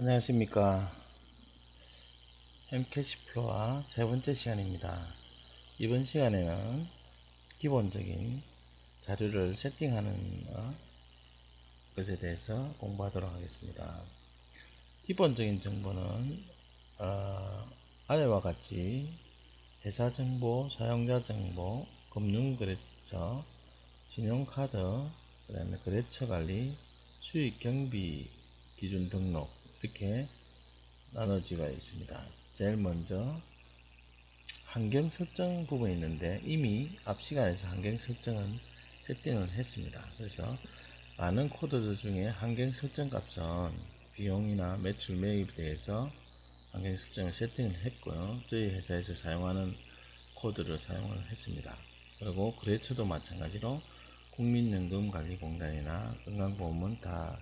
안녕하십니까. 햄캐시플로와 세 번째 시간입니다. 이번 시간에는 기본적인 자료를 세팅하는 어, 것에 대해서 공부하도록 하겠습니다. 기본적인 정보는 어, 아래와 같이 회사 정보, 사용자 정보, 금융 거래처, 신용카드, 그 다음에 거래처 관리, 수익 경비 기준 등록 이렇게 나눠지가 있습니다. 제일 먼저 환경 설정 부분이 있는데 이미 앞 시간에서 환경 설정은 세팅을 했습니다. 그래서 많은 코드들 중에 환경 설정 값은 비용이나 매출 매입에 대해서 환경 설정을 세팅을 했고요. 저희 회사에서 사용하는 코드를 사용을 했습니다. 그리고 거래처도 마찬가지로 국민연금관리공단이나 건강보험은 다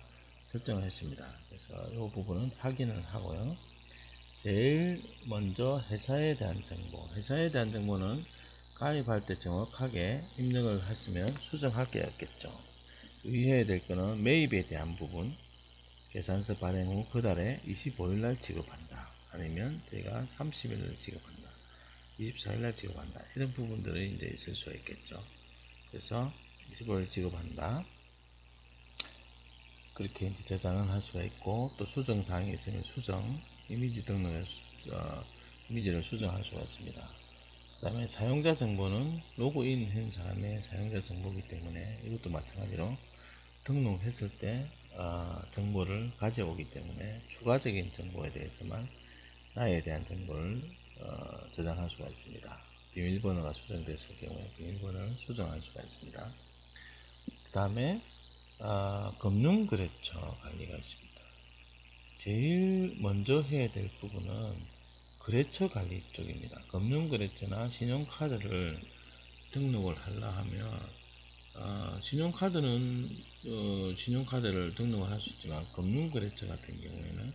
설정을 했습니다. 그래서 이 부분은 확인을 하고요. 제일 먼저 회사에 대한 정보. 회사에 대한 정보는 가입할 때 정확하게 입력을 했으면 수정할 게 없겠죠. 유의해야 될 거는 매입에 대한 부분. 계산서 발행 후 그 달에 25일 날 지급한다. 아니면 제가 30일 날 지급한다. 24일 날 지급한다. 이런 부분들이 이제 있을 수 있겠죠. 그래서 25일 지급한다. 그렇게 이제 저장을 할 수가 있고 또 수정 사항이 있으면 수정 이미지 등록에 어, 이미지를 수정할 수가 있습니다. 그 다음에 사용자 정보는 로그인 한 사람의 사용자 정보이기 때문에 이것도 마찬가지로 등록했을 때 어, 정보를 가져오기 때문에 추가적인 정보에 대해서만 나에 대한 정보를 어, 저장할 수가 있습니다. 비밀번호가 수정됐을 경우에 비밀번호를 수정할 수가 있습니다. 그 다음에 아, 금융거래처 관리가 있습니다. 제일 먼저 해야 될 부분은 거래처 관리 쪽입니다. 금융거래처나 신용카드를 등록을 하려 하면 아, 신용카드는 어, 신용카드를 등록을 할 수 있지만 금융거래처 같은 경우에는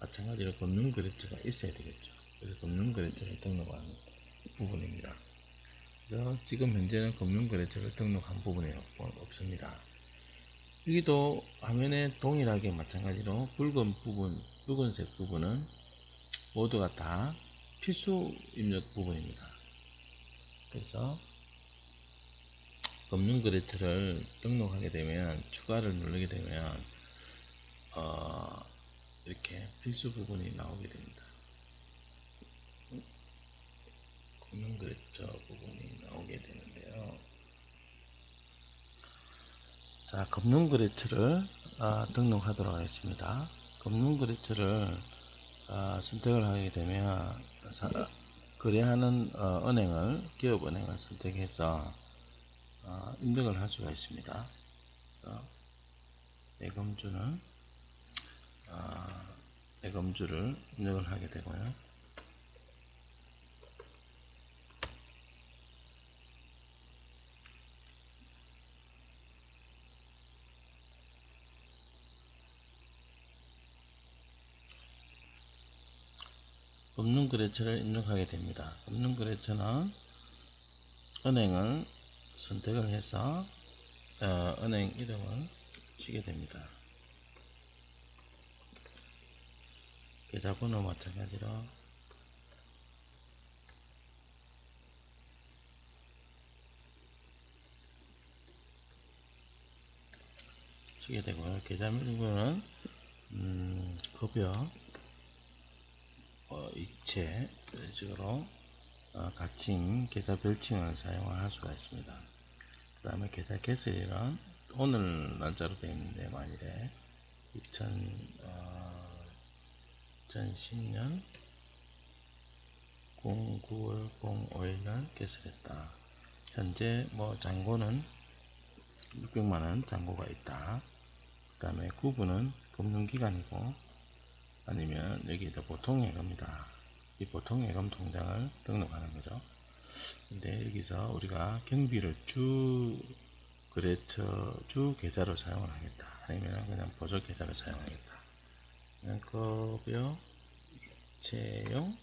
마찬가지로 금융거래처가 있어야 되겠죠. 그래서 금융거래처를 등록하는 부분입니다. 그래서 지금 현재는 금융거래처를 등록한 부분이 없습니다. 여기도 화면에 동일하게 마찬가지로 붉은 부분, 붉은색 부분은 모두가 다 필수 입력 부분입니다. 그래서 금융거래처를 등록하게 되면 추가를 누르게 되면 어, 이렇게 필수 부분이 나오게 됩니다. 금융거래처 부분이 나오게 되는데요. 자, 금융거래처를 아, 등록하도록 하겠습니다. 금융거래처를 아, 선택을 하게 되면 사, 거래하는 어, 은행을 기업은행을 선택해서 어, 입력을 할 수가 있습니다. 내금주는 어, 내금주를 입력을 하게 되고요. 금융거래처를 입력하게 됩니다. 금융거래처는 은행을 선택을 해서 어, 은행 이름을 치게 됩니다. 계좌번호 마찬가지로 치게 되고요. 계좌번호는 음, 급여 어, 입체 이런 식으로 어, 갇힌 계좌 별칭을 사용할 수가 있습니다. 그 다음에 계좌 개설일은 오늘 날짜로 되어 있는데 만일에 2000, 어, 2010년 09월 05일날 개설했다. 현재 뭐 잔고는 600만원 잔고가 있다. 그 다음에 구분은 금융기관이고 아니면 여기에다 보통 예금이다. 이 보통 예금 통장을 등록하는 거죠. 근데 여기서 우리가 경비를 주 거래처 주 계좌로 사용을 하겠다. 아니면 그냥 보조 계좌로 사용하겠다. 급여 채용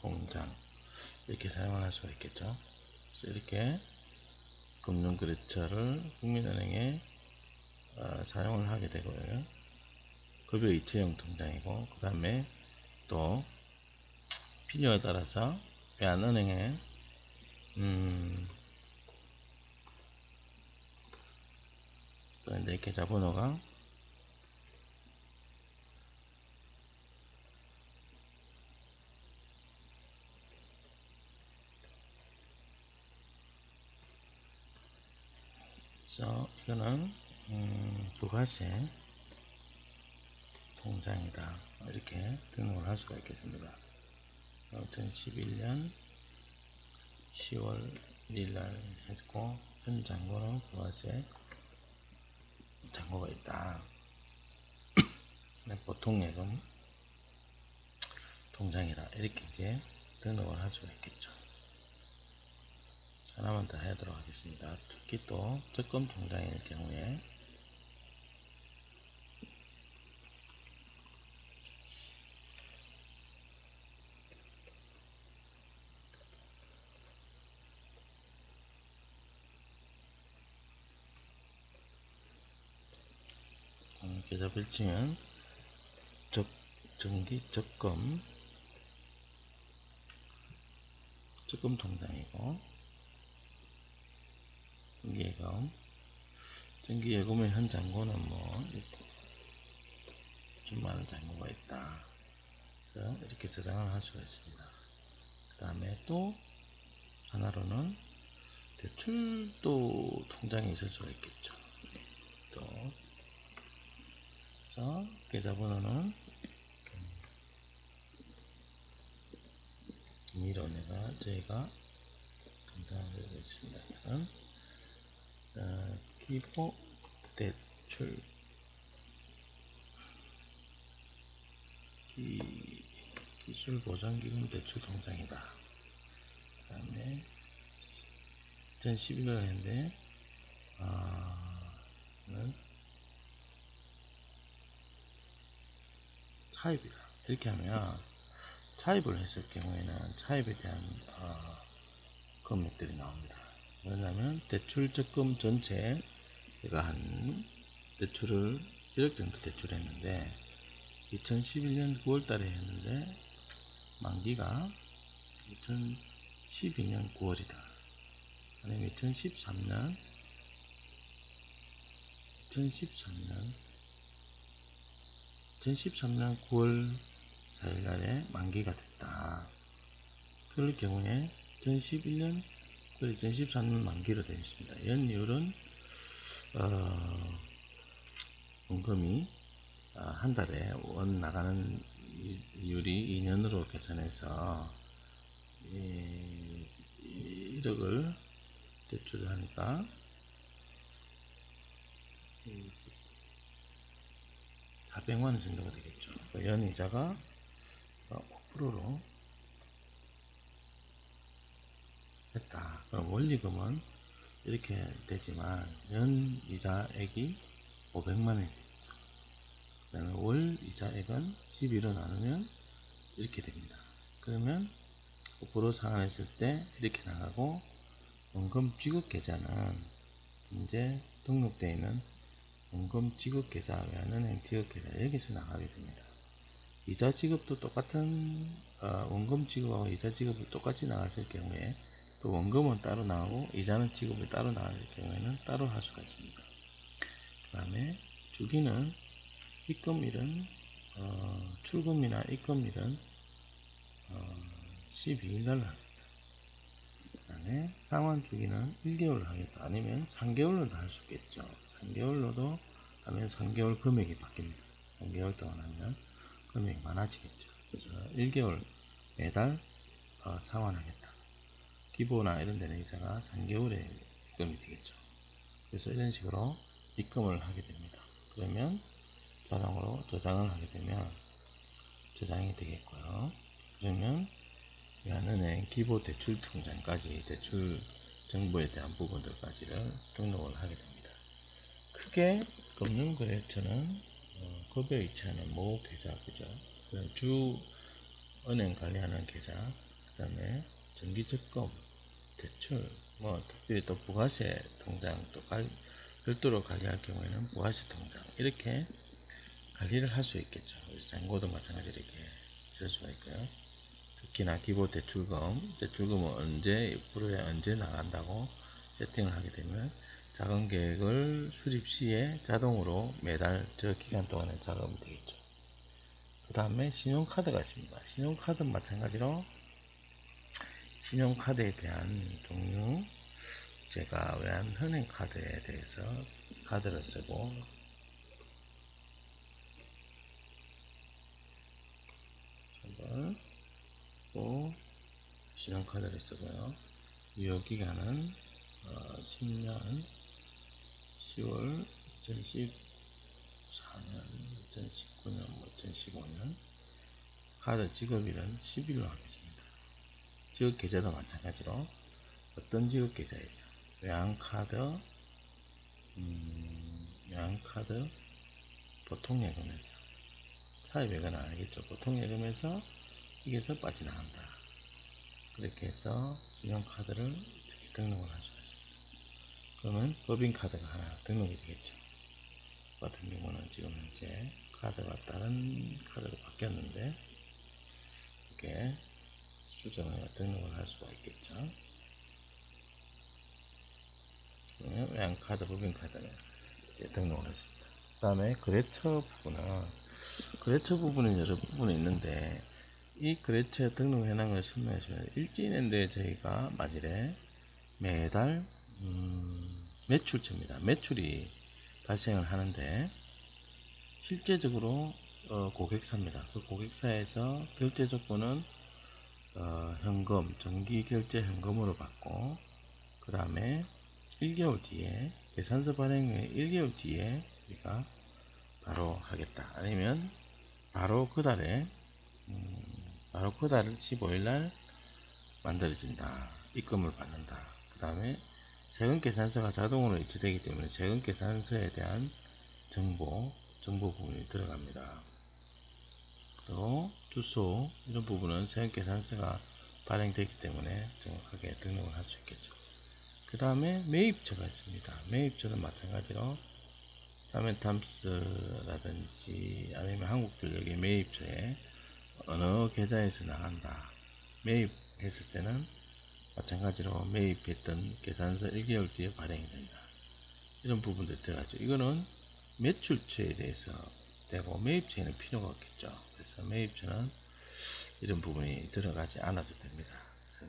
통장 이렇게 사용을 할 수가 있겠죠. 이렇게 금융거래처를 국민은행에 어, 사용을 하게 되고요. 급여 이체형 통장이고 그 다음에 또 필요에 따라서 대한은행에 음, 또 이제 계좌번호가 그래서 이거는 음, 부가세 통장이다 이렇게 등록을 할 수가 있겠습니다. 2011년 10월 1일날 했고 현 잔고는 부가세 잔고가 있다. 네, 보통 예금 통장이다 이렇게 이제 등록을 할 수가 있겠죠. 하나만 더 하도록 하겠습니다. 특히 또 적금 통장일 경우에 계좌 별칭은 적, 정기 적금 적금 통장이고 정기예금. 정기예금의 현 잔고는 뭐 좀 많은 잔고가 있다. 이렇게 저장을 할 수가 있습니다. 그 다음에 또 하나로는 대출도 통장이 있을 수가 있겠죠. 또 그래서 계좌번호는 미로 내가 저희가 감사하고 있습니다. 이거는 어, 기보 대출. 기, 기술 보장 기금 대출 통장이다. 그 다음에 2011년인데 아, 는 차입이다. 이렇게 하면 차입을 했을 경우에는 차입에 대한 어, 금액들이 나옵니다. 왜냐하면 대출 적금 전체 제가 한 대출을 1억 정도 대출했는데 2011년 9월 달에 했는데 만기가 2012년 9월이다. 아니면 2013년 2013년 2013년 9월 4일 날에 만기가 됐다. 그럴 경우에 2011년, 2013년 만기로 되어 있습니다. 연이율은, 어, 원금이 어, 한 달에 원 나가는 이- 이율이 2년으로 계산해서 이, 1억을 대출을 하니까 이 400만 원 정도가 되겠죠. 그 연이자가 5%로 했다. 그럼 원리금은 이렇게 되지만 연이자액이 500만 원이 되겠죠. 그다음에 월이자액은 11로 나누면 이렇게 됩니다. 그러면 5% 상환했을 때 이렇게 나가고 원금 지급 계좌는 이제 등록되어 있는 원금 지급 계좌 외환은행 지급 계좌 여기서 나가게 됩니다. 이자 지급도 똑같은 어, 원금 지급하고 이자 지급이 똑같이 나갔을 경우에 또 원금은 따로 나가고 이자는 지급이 따로 나갈 경우에는 따로 할 수가 있습니다. 그 다음에 주기는 입금일은 어, 출금이나 입금일은 어, 12일 날 합니다. 그 다음에 상환 주기는 1개월 하겠다. 아니면 3개월로도 할수 있겠죠. 3개월로도 하면 3개월 금액이 바뀝니다. 3개월 동안 하면 금액이 많아지겠죠. 그래서 1개월 매달 어, 상환하겠다. 기보나 이런 데는 이자가 3개월에 입금이 되겠죠. 그래서 이런 식으로 입금을 하게 됩니다. 그러면 자동으로 저장을 하게 되면 저장이 되겠고요. 그러면 외환은행 기보 대출 통장까지 대출 정보에 대한 부분들까지를 등록을 하게 됩니다. 크게 금융거래처는 어, 급여 이체하는 모 계좌, 그죠? 주 은행 관리하는 계좌, 그 다음에 정기적금, 대출, 뭐 특별히 또 부가세 통장 또 관- 별도로 관리할 경우에는 부가세 통장 이렇게 관리를 할 수 있겠죠. 잔고도 마찬가지로 이렇게 쓸 수가 있고요. 특히나 기본 대출금, 대출금은 언제, 프로에 언제 나간다고 세팅을 하게 되면 자금 계획을 수립 시에 자동으로 매달 저 기간 동안에 자금이 되겠죠. 그 다음에 신용카드가 있습니다. 신용카드 는 마찬가지로 신용카드에 대한 종류 제가 외환은행카드에 대해서 카드를 쓰고 한번 또 신용카드를 쓰고요. 유효기간은 어, 10년 10월 2014년 2019년 2015년 카드 지급일은 10일로 하겠습니다. 지급 계좌도 마찬가지로 어떤 지급 계좌에서 외환카드 음, 외환카드 보통 예금에서 사입 예금은 아니겠죠. 보통 예금에서 이게서 빠져나간다. 그렇게 해서 신용카드를 등록을 있습니다. 그러면 법인카드가 하나 등록이 되겠죠. 저 같은 경우는 지금 현재 카드가 다른 카드로 바뀌었는데 이렇게 수정을 등록을 할 수가 있겠죠. 그러면 외환카드, 법인카드는 이제 등록을 했습니다. 그 다음에 거래처 부분은 거래처 부분은 여러 부분이 있는데 이 등록해 놓은 걸 설명해주면 일진인데 저희가 마질에 매달 음, 매출처입니다. 매출이 발생을 하는데 실제적으로 어, 고객사입니다. 그 고객사에서 결제 조건은 어, 현금, 정기 결제 현금으로 받고 그 다음에 1개월 뒤에 계산서 발행 후에 1개월 뒤에 우리가 바로 하겠다. 아니면 바로 그 달에 음, 바로 그 달 15일 날 만들어진다. 입금을 받는다. 그 다음에 세금 계산서가 자동으로 입주되기 때문에 세금 계산서에 대한 정보, 정보 부분이 들어갑니다. 또 주소 이런 부분은 세금 계산서가 발행되기 때문에 정확하게 등록을 할 수 있겠죠. 그 다음에 매입처가 있습니다. 매입처는 마찬가지로 다멘탐스라든지 아니면 한국전력의 매입처에 어느 계좌에서 나간다. 매입했을 때는 마찬가지로 매입했던 계산서 1개월 뒤에 발행이 된다. 이런 부분들 들어가죠. 이거는 매출처에 대해서 되고 매입처에는 필요가 없겠죠. 그래서 매입처는 이런 부분이 들어가지 않아도 됩니다.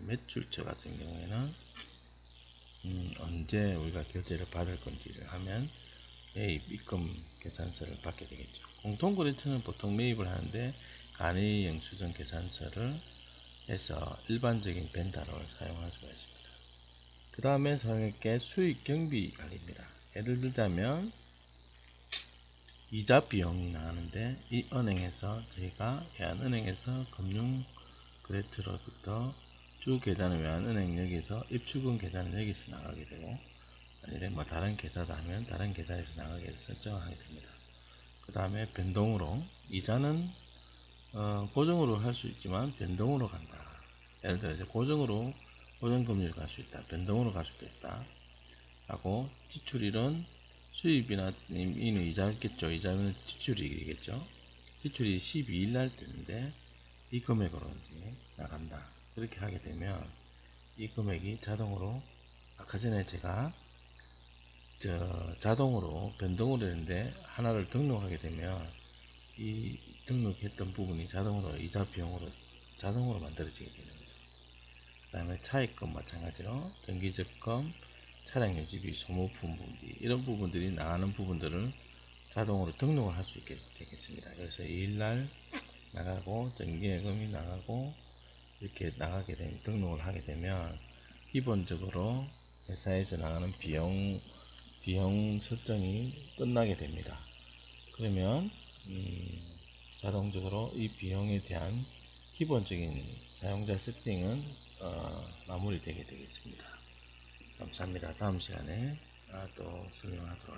매출처 같은 경우에는 음, 언제 우리가 결제를 받을 건지를 하면 매입 입금 계산서를 받게 되겠죠. 공통거래처는 보통 매입을 하는데 간이 영수증 계산서를 해서 일반적인 벤다로를 사용할 수가 있습니다. 그 다음에 사용할 게 수익 경비 관리입니다. 예를 들자면 이자 비용이 나가는데 이 은행에서 저희가 외환은행에서 금융 거래처로부터 주 계좌는 외환은행 여기서 입출금 계좌는 여기서 나가게 되고 아니면 뭐 다른 계좌다 하면 다른 계좌에서 나가게 해서 설정을 하게 됩니다. 그 다음에 변동으로 이자는 어, 고정으로 할 수 있지만 변동으로 간다. 예를 들어 이제 고정으로 고정금리를 갈 수 있다. 변동으로 갈 수도 있다. 하고 지출일은 수입이나 이는 이자겠죠. 이자는 지출이겠죠. 지출이 12일 날 되는데 이 금액으로 이제 나간다. 그렇게 하게 되면 이 금액이 자동으로 아까 전에 제가 저 자동으로 변동으로 했는데 하나를 등록하게 되면 이 등록했던 부분이 자동으로 이자 비용으로 자동으로 만들어지게 되는 거죠. 그 다음에 차익금 마찬가지로 정기적금, 차량 유지비, 소모품 분비 이런 부분들이 나가는 부분들을 자동으로 등록을 할 수 있게 되겠습니다. 그래서 2일날 나가고 정기예금이 나가고 이렇게 나가게 되면 등록을 하게 되면 기본적으로 회사에서 나가는 비용 비용 설정이 끝나게 됩니다. 그러면 음, 자동적으로 이 비용에 대한 기본적인 사용자 세팅은 어, 마무리되게 되겠습니다. 감사합니다. 다음 시간에 아, 또 설명하도록 하겠습니다.